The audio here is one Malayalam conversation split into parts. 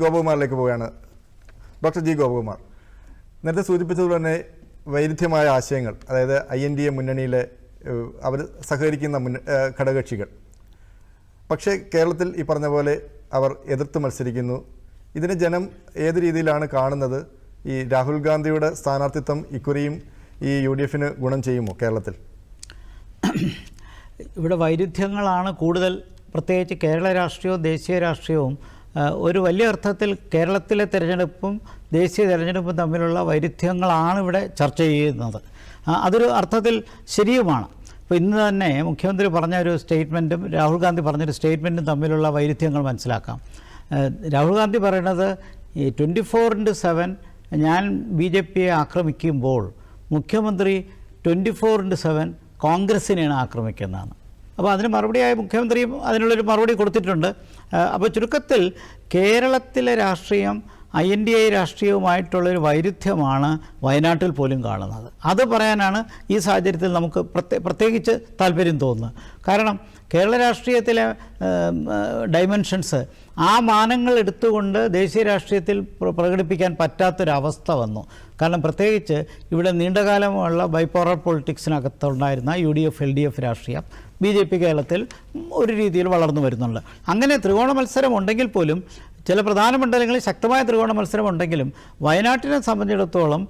ഗോപകുമാറിലേക്ക് പോവുകയാണ്. ഡോക്ടർ ജി ഗോപകുമാർ നേരത്തെ സൂചിപ്പിച്ചതുപോലെ തന്നെ വൈരുദ്ധ്യമായ ആശയങ്ങൾ അതായത് ഐ എൻ ഡി എ മുന്നണിയിലെ അവർ സഹകരിക്കുന്ന മുന്ന ഘടകകക്ഷികൾ. പക്ഷേ കേരളത്തിൽ ഈ പറഞ്ഞ പോലെ അവർ എതിർത്ത് മത്സരിക്കുന്നു. ഇതിനെ ജനം ഏത് രീതിയിലാണ് കാണുന്നത്? ഈ രാഹുൽ ഗാന്ധിയുടെ സ്ഥാനാർത്ഥിത്വം ഇക്കുറിയും ഈ യു ഡി എഫിന് ഗുണം ചെയ്യുമോ കേരളത്തിൽ? ഇവിടെ വൈരുദ്ധ്യങ്ങളാണ് കൂടുതൽ. പ്രത്യേകിച്ച് കേരള രാഷ്ട്രീയവും ദേശീയ രാഷ്ട്രീയവും ഒരു വലിയ അർത്ഥത്തിൽ കേരളത്തിലെ തിരഞ്ഞെടുപ്പും ദേശീയ തിരഞ്ഞെടുപ്പും തമ്മിലുള്ള വൈരുദ്ധ്യങ്ങളാണ് ഇവിടെ ചർച്ച ചെയ്യുന്നത്. അതൊരു അർത്ഥത്തിൽ ശരിയുമാണ്. ഇപ്പോൾ ഇന്ന് തന്നെ മുഖ്യമന്ത്രി പറഞ്ഞ ഒരു സ്റ്റേറ്റ്മെന്റും രാഹുൽ ഗാന്ധി പറഞ്ഞൊരു സ്റ്റേറ്റ്മെന്റും തമ്മിലുള്ള വൈരുദ്ധ്യങ്ങൾ മനസ്സിലാക്കാം. രാഹുൽ ഗാന്ധി പറയുന്നത് ഈ ട്വന്റി ഫോർ ഇന്റു സെവൻ ഞാൻ ബി ജെ പിയെ ആക്രമിക്കുമ്പോൾ മുഖ്യമന്ത്രി ട്വന്റി ഫോർ ഇന്റു സെവൻ കോൺഗ്രസിനെയാണ് ആക്രമിക്കുന്നതാണ് അപ്പോൾ അതിന് മറുപടിയായി മുഖ്യമന്ത്രിയും അതിനുള്ളൊരു മറുപടി കൊടുത്തിട്ടുണ്ട്. അപ്പോൾ ചുരുക്കത്തിൽ കേരളത്തിലെ രാഷ്ട്രീയം ഐ എൻ ഡി ഐ രാഷ്ട്രീയവുമായിട്ടുള്ളൊരു വൈരുദ്ധ്യമാണ് വയനാട്ടിൽ പോലും കാണുന്നത്. അത് പറയാനാണ് ഈ സാഹചര്യത്തിൽ നമുക്ക് പ്രത്യേ പ്രത്യേകിച്ച് താല്പര്യം തോന്നുന്നത്. കാരണം കേരള രാഷ്ട്രീയത്തിലെ ഡൈമെൻഷൻസ് ആ മാനങ്ങൾ എടുത്തുകൊണ്ട് ദേശീയ രാഷ്ട്രീയത്തിൽ പ്ര- പ്രകടിപ്പിക്കാൻ പറ്റാത്തൊരവസ്ഥ വന്നു. കാരണം പ്രത്യേകിച്ച് ഇവിടെ നീണ്ടകാലമുള്ള bipolar പൊളിറ്റിക്സിനകത്തുണ്ടായിരുന്ന U D F L D F രാഷ്ട്രീയം ബി ജെ പി കേരളത്തിൽ ഒരു രീതിയിൽ വളർന്നു വരുന്നുണ്ട്. അങ്ങനെ ത്രികോണ മത്സരം ഉണ്ടെങ്കിൽ പോലും ചില പ്രധാന മണ്ഡലങ്ങളിൽ ശക്തമായ ത്രികോണ മത്സരം ഉണ്ടെങ്കിലും വയനാട്ടിനെ സംബന്ധിച്ചിടത്തോളം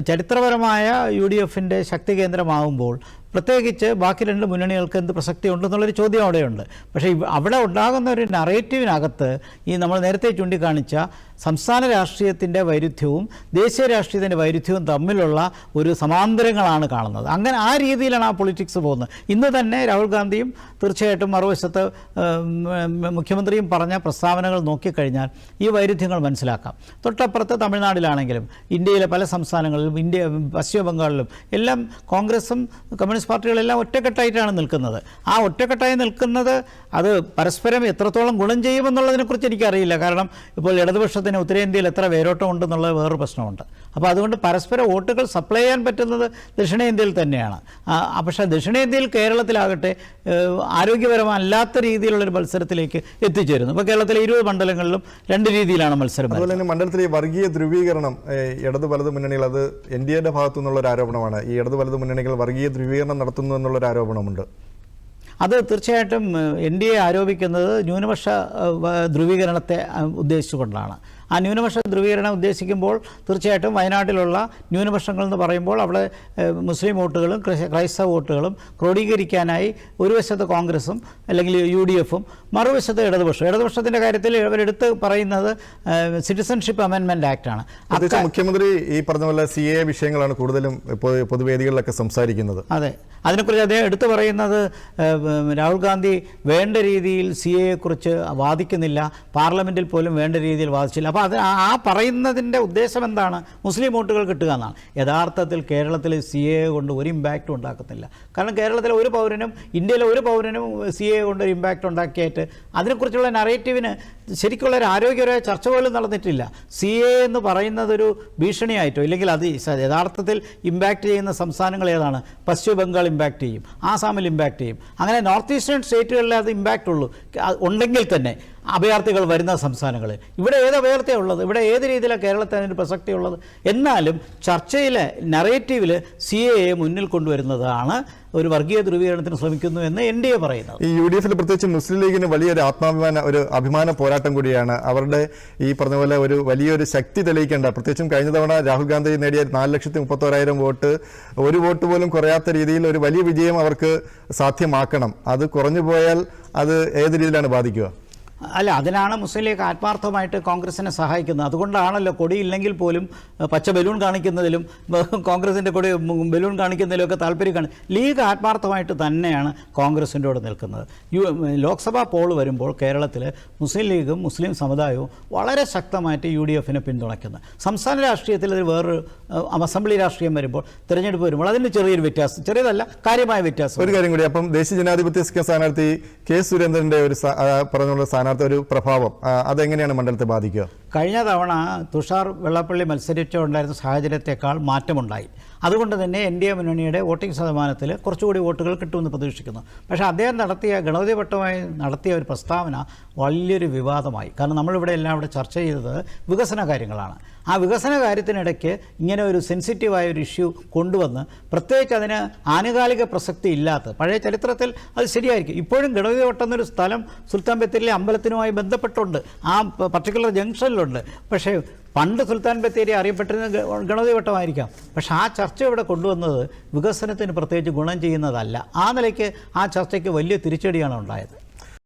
ചരിത്രപരമായ യു ഡി എഫിന്റെ ശക്തി കേന്ദ്രമാകുമ്പോൾ പ്രത്യേകിച്ച് ബാക്കി രണ്ട് മുന്നണികൾക്ക് എന്ത് പ്രസക്തി ഉണ്ടെന്നുള്ളൊരു ചോദ്യം അവിടെയുണ്ട്. പക്ഷേ അവിടെ ഉണ്ടാകുന്ന ഒരു നറേറ്റീവിനകത്ത് ഈ നമ്മൾ നേരത്തെ ചൂണ്ടിക്കാണിച്ച സംസ്ഥാന രാഷ്ട്രീയത്തിന്റെ വൈരുദ്ധ്യവും ദേശീയ രാഷ്ട്രീയത്തിന്റെ വൈരുദ്ധ്യവും തമ്മിലുള്ള ഒരു സമാന്തരങ്ങളാണ് കാണുന്നത്. അങ്ങനെ ആ രീതിയിലാണ് ആ പൊളിറ്റിക്സ് പോകുന്നത്. ഇന്ന് തന്നെ രാഹുൽ ഗാന്ധിയും തീർച്ചയായിട്ടും മറുവശത്ത് മുഖ്യമന്ത്രിയും പറഞ്ഞ പ്രസ്താവനകൾ നോക്കിക്കഴിഞ്ഞാൽ ഈ വൈരുദ്ധ്യങ്ങൾ മനസ്സിലാക്കാം. തൊട്ടപ്പുറത്ത് തമിഴ്നാട്ടിലാണെങ്കിലും ഇന്ത്യയിലെ പല സംസ്ഥാനങ്ങളിലും ഇന്ത്യ പശ്ചിമ ബംഗാളിലും എല്ലാം കോൺഗ്രസും കമ്മ്യൂണിസ്റ്റ് പാർട്ടികളെല്ലാം ഒറ്റക്കെട്ടായിട്ടാണ് നിൽക്കുന്നത്. ആ ഒറ്റക്കെട്ടായി നിൽക്കുന്നത് അത് പരസ്പരം എത്രത്തോളം ഗുണം ചെയ്യുമെന്നുള്ളതിനെക്കുറിച്ച് എനിക്കറിയില്ല. കാരണം ഇപ്പോൾ ഇടതുപക്ഷത്തിന് ഉത്തരേന്ത്യയിൽ എത്ര വേരോട്ടം ഉണ്ടെന്നുള്ളത് വേറൊരു പ്രശ്നമുണ്ട്. അപ്പോൾ അതുകൊണ്ട് പരസ്പര വോട്ടുകൾ സപ്ലൈ ചെയ്യാൻ പറ്റുന്നത് ദക്ഷിണേന്ത്യയിൽ തന്നെയാണ്. പക്ഷേ ദക്ഷിണേന്ത്യയിൽ കേരളത്തിലാകട്ടെ ആരോഗ്യപരമല്ലാത്ത രീതിയിലുള്ളൊരു മത്സരത്തിലേക്ക് എത്തിച്ചേരുന്നു. ഇപ്പോൾ കേരളത്തിലെ ഇരുപത് മണ്ഡലങ്ങളിലും രണ്ട് രീതിയിലാണ് മത്സരം. അതുപോലെ തന്നെ മണ്ഡലത്തിലെ വർഗീയ ധ്രുവീകരണം ഇടതു വലതു മുന്നണികൾ അത് എൻ ഡി എയുടെ ഭാഗത്തു നിന്നുള്ള ഒരു ആരോപണമാണ്. ഈ ഇടതു വലതു മുന്നണികൾ വർഗീയ ധ്രുവീകരണം നടത്തുന്നു എന്നുള്ളൊരു ആരോപണമുണ്ട്. അത് തീർച്ചയായിട്ടും എൻ ഡി എ ആരോപിക്കുന്നത് ന്യൂനപക്ഷ ധ്രുവീകരണത്തെ ഉദ്ദേശിച്ചുകൊണ്ടാണ്. ആ ന്യൂനപക്ഷ ധ്രുവീകരണം ഉദ്ദേശിക്കുമ്പോൾ തീർച്ചയായിട്ടും വയനാട്ടിലുള്ള ന്യൂനപക്ഷങ്ങൾ എന്ന് പറയുമ്പോൾ അവിടെ മുസ്ലിം വോട്ടുകളും ക്രൈസ്തവ വോട്ടുകളും ക്രോഡീകരിക്കാനായി ഒരു വശത്ത് കോൺഗ്രസും അല്ലെങ്കിൽ യു ഡി എഫും മറുവശത്ത് ഇടതുപക്ഷം. ഇടതുപക്ഷത്തിന്റെ കാര്യത്തിൽ ഇവരെടുത്ത് പറയുന്നത് സിറ്റിസൺഷിപ്പ് അമെൻമെന്റ് ആക്റ്റാണ് മുഖ്യമന്ത്രി ഈ പറഞ്ഞ പോലെ സി എ വിഷയങ്ങളാണ് കൂടുതലും ഇപ്പോൾ പൊതുവേദികളിലൊക്കെ സംസാരിക്കുന്നത്. അതെ. അതിനെക്കുറിച്ച് അദ്ദേഹം എടുത്തു പറയുന്നത് രാഹുൽ ഗാന്ധി വേണ്ട രീതിയിൽ സി എയെക്കുറിച്ച് വാദിക്കുന്നില്ല പാർലമെന്റിൽ പോലും വേണ്ട രീതിയിൽ വാദിച്ചില്ല. അപ്പോൾ അത് ആ- പറയുന്നതിന്റെ ഉദ്ദേശം എന്താണ്? മുസ്ലിം വോട്ടുകൾ കിട്ടുക എന്നാണ്. യഥാർത്ഥത്തിൽ കേരളത്തിൽ സി എ കൊണ്ട് ഒരു ഇമ്പാക്റ്റും ഉണ്ടാക്കുന്നില്ല കാരണം കേരളത്തിലെ ഒരു പൗരനും ഇന്ത്യയിലെ ഒരു പൗരനും സി എ കൊണ്ട് ഒരു ഇമ്പാക്റ്റ് ഉണ്ടാക്കിയിട്ട് അതിനെക്കുറിച്ചുള്ള നറേറ്റീവിന് ശരിക്കുള്ള ഒരു ആരോഗ്യപരമായ ചർച്ച പോലും നടന്നിട്ടില്ല. സി എ എന്ന് പറയുന്നതൊരു ഭീഷണിയായിട്ടോ ഇല്ലെങ്കിൽ അത് യഥാർത്ഥത്തിൽ ഇമ്പാക്റ്റ് ചെയ്യുന്ന സംസ്ഥാനങ്ങൾ ഏതാണ്? പശ്ചിമ ബംഗാൾ ഇമ്പാക്റ്റ് ചെയ്യും ആസാമിൽ ഇമ്പാക്റ്റ് ചെയ്യും. അങ്ങനെ നോർത്ത് ഈസ്റ്റേൺ സ്റ്റേറ്റുകളിലെ അത് ഇമ്പാക്റ്റ് ഉള്ളൂ. ഉണ്ടെങ്കിൽ തന്നെ. അഭയാർത്ഥികൾ വരുന്ന സംസ്ഥാനങ്ങൾ ഇവിടെ ഏത് അഭയാർത്ഥിയാണ് ഉള്ളത് ഇവിടെ ഏത് രീതിയിലാണ് കേരളത്തിൽ അതിന് പ്രസക്തി ഉള്ളത് എന്നാലും ചർച്ചയിലെ നറേറ്റീവിൽ സി എ മുന്നിൽ കൊണ്ടുവരുന്നതാണ് ഒരു വർഗീയ ധ്രുവീകരണത്തിന് ശ്രമിക്കുന്നു എന്ന് എൻ ഡി എ പറയുന്നത്. ഈ യു ഡി എഫിൽ പ്രത്യേകിച്ച് മുസ്ലിം ലീഗിന് വലിയൊരു ആത്മാഭിമാന ഒരു അഭിമാന പോരാട്ടം കൂടിയാണ്. അവരുടെ ഈ പറഞ്ഞ പോലെ ഒരു വലിയൊരു ശക്തി തെളിയിക്കേണ്ട പ്രത്യേകിച്ചും കഴിഞ്ഞ തവണ രാഹുൽ ഗാന്ധി നേടിയ നാല് ലക്ഷത്തി മുപ്പത്തോരായിരം വോട്ട് ഒരു വോട്ട് പോലും കുറയാത്ത രീതിയിൽ ഒരു വലിയ വിജയം അവർക്ക് സാധ്യമാക്കണം. അത് കുറഞ്ഞു പോയാൽ അത് ഏത് രീതിയിലാണ് ബാധിക്കുക? അല്ല അതിനാണ് മുസ്ലിം ലീഗ് ആത്മാർത്ഥമായിട്ട് കോൺഗ്രസിനെ സഹായിക്കുന്നത്. അതുകൊണ്ടാണല്ലോ കൊടിയില്ലെങ്കിൽ പോലും പച്ച ബലൂൺ കാണിക്കുന്നതിലും കോൺഗ്രസിന്റെ കൊടി ബലൂൺ കാണിക്കുന്നതിലും ഒക്കെ താല്പര്യം കാണി ലീഗ് ആത്മാർത്ഥമായിട്ട് തന്നെയാണ് കോൺഗ്രസിന്റെ കൂടെ നിൽക്കുന്നത്. യു ലോക്സഭാ പോൾ വരുമ്പോൾ കേരളത്തിൽ മുസ്ലിം ലീഗും മുസ്ലിം സമുദായവും വളരെ ശക്തമായിട്ട് യു ഡി എഫിനെ പിന്തുണയ്ക്കുന്നത് സംസ്ഥാന രാഷ്ട്രീയത്തിൽ അതിൽ വേറൊരു അസംബ്ലി രാഷ്ട്രീയം വരുമ്പോൾ തിരഞ്ഞെടുപ്പ് വരുമ്പോൾ അതിന് ചെറിയൊരു വ്യത്യാസം ചെറിയതല്ല കാര്യമായ വ്യത്യാസം. ഒരു കാര്യം കൂടി അപ്പം ദേശീയ ജനാധിപത്യ സ്ഥാനാർത്ഥി കെ സുരേന്ദ്രന്റെ ഒരു പറഞ്ഞുള്ള സ്ഥാനാർത്ഥി സ്ഥാനാർത്ഥി ഒരു പ്രഭാവം അതെങ്ങനെയാണ് മണ്ഡലത്തെ ബാധിക്കുക? കഴിഞ്ഞ തവണ തുഷാർ വെള്ളപ്പള്ളി മത്സരിച്ചുണ്ടായിരുന്ന സാഹചര്യത്തെക്കാൾ മാറ്റമുണ്ടായി. അതുകൊണ്ട് തന്നെ എൻ ഡി എ മുന്നണിയുടെ വോട്ടിംഗ് ശതമാനത്തിൽ കുറച്ചുകൂടി വോട്ടുകൾ കിട്ടുമെന്ന് പ്രതീക്ഷിക്കുന്നു. പക്ഷേ അദ്ദേഹം നടത്തിയ ഗണപതി വട്ടമായി നടത്തിയ ഒരു പ്രസ്താവന വലിയൊരു വിവാദമായി. കാരണം നമ്മളിവിടെ എല്ലാം ഇവിടെ ചർച്ച ചെയ്തത് വികസന കാര്യങ്ങളാണ്. ആ വികസന കാര്യത്തിനിടയ്ക്ക് ഇങ്ങനെ ഒരു സെൻസിറ്റീവായ ഒരു ഇഷ്യൂ കൊണ്ടുവന്ന് പ്രത്യേകിച്ച് അതിന് ആനുകാലിക പ്രസക്തി ഇല്ലാത്ത പഴയ ചരിത്രത്തിൽ അത് ശരിയായിരിക്കും. ഇപ്പോഴും ഗണപതി വട്ടം എന്നൊരു സ്ഥലം സുൽത്താൻ ബത്തേരിയിലെ അമ്പലത്തിനുമായി ബന്ധപ്പെട്ടുണ്ട്. ആ പർട്ടിക്കുലർ ജംഗ്ഷനിലുണ്ട് പക്ഷേ പണ്ട് സുൽത്താൻ ബത്തേരി അറിയപ്പെട്ടിരുന്ന ഗണപതി വട്ടമായിരിക്കാം പക്ഷേ ആ ചർച്ച ഇവിടെ കൊണ്ടുവന്നത് വികസനത്തിന് പ്രത്യേകിച്ച് ഗുണം ചെയ്യുന്നതല്ല. ആ നിലയ്ക്ക് ആ ചർച്ചയ്ക്ക് വലിയ തിരിച്ചടിയാണ് ഉണ്ടായത്.